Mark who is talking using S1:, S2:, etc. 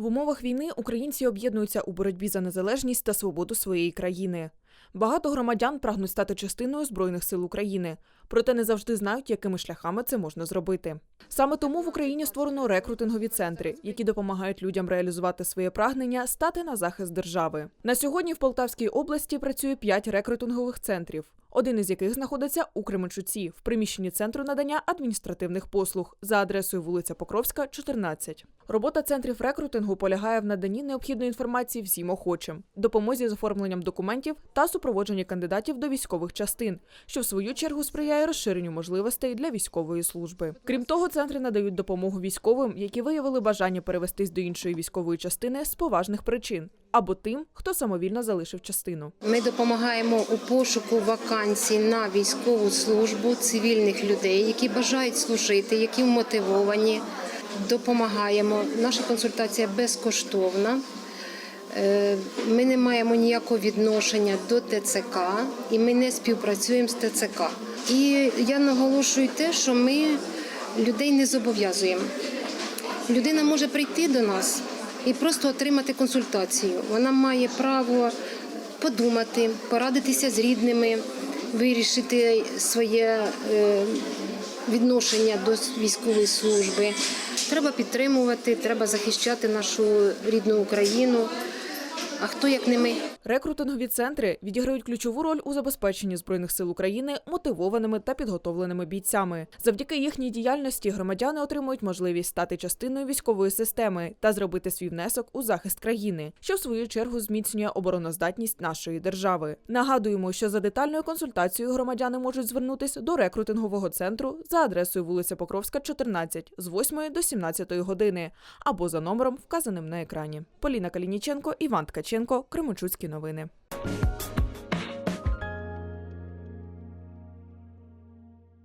S1: В умовах війни українці об'єднуються у боротьбі за незалежність та свободу своєї країни. Багато громадян прагнуть стати частиною збройних сил України, проте не завжди знають, якими шляхами це можна зробити. Саме тому в Україні створено рекрутингові центри, які допомагають людям реалізувати своє прагнення стати на захист держави. На сьогодні в Полтавській області працює п'ять рекрутингових центрів. Один із яких знаходиться у Кременчуці в приміщенні центру надання адміністративних послуг за адресою вулиця Покровська, 14. Робота центрів рекрутингу полягає в наданні необхідної інформації всім охочим, допомозі з оформленням документів та супроводженні кандидатів до військових частин, що в свою чергу сприяє розширенню можливостей для військової служби. Крім того, центри надають допомогу військовим, які виявили бажання перевестись до іншої військової частини з поважних причин, або тим, хто самовільно залишив частину.
S2: Ми допомагаємо у пошуку вакансій на військову службу цивільних людей, які бажають служити, які вмотивовані. Допомагаємо. Наша консультація безкоштовна. Е, Ми не маємо ніякого відношення до ТЦК і ми не співпрацюємо з ТЦК. І я наголошую те, що ми людей не зобов'язуємо. Людина може прийти до нас і просто отримати консультацію. Вона має право подумати, порадитися з рідними, вирішити своє е, відношення до військової служби. Треба підтримувати, треба захищати нашу рідну Україну. А хто як не ми?
S1: Рекрутингові центри відіграють ключову роль у забезпеченні збройних сил України мотивованими та підготовленими бійцями. Завдяки їхній діяльності громадяни отримують можливість стати частиною військової системи та зробити свій внесок у захист країни, що в свою чергу зміцнює обороноздатність нашої держави. Нагадуємо, що за детальною консультацією громадяни можуть звернутися до рекрутингового центру за адресою вулиця Покровська, 14 з 8 до 17 години або за номером, вказаним на екрані. Поліна Калініченко, Іван Ткаченко, Кременчуцькі новини.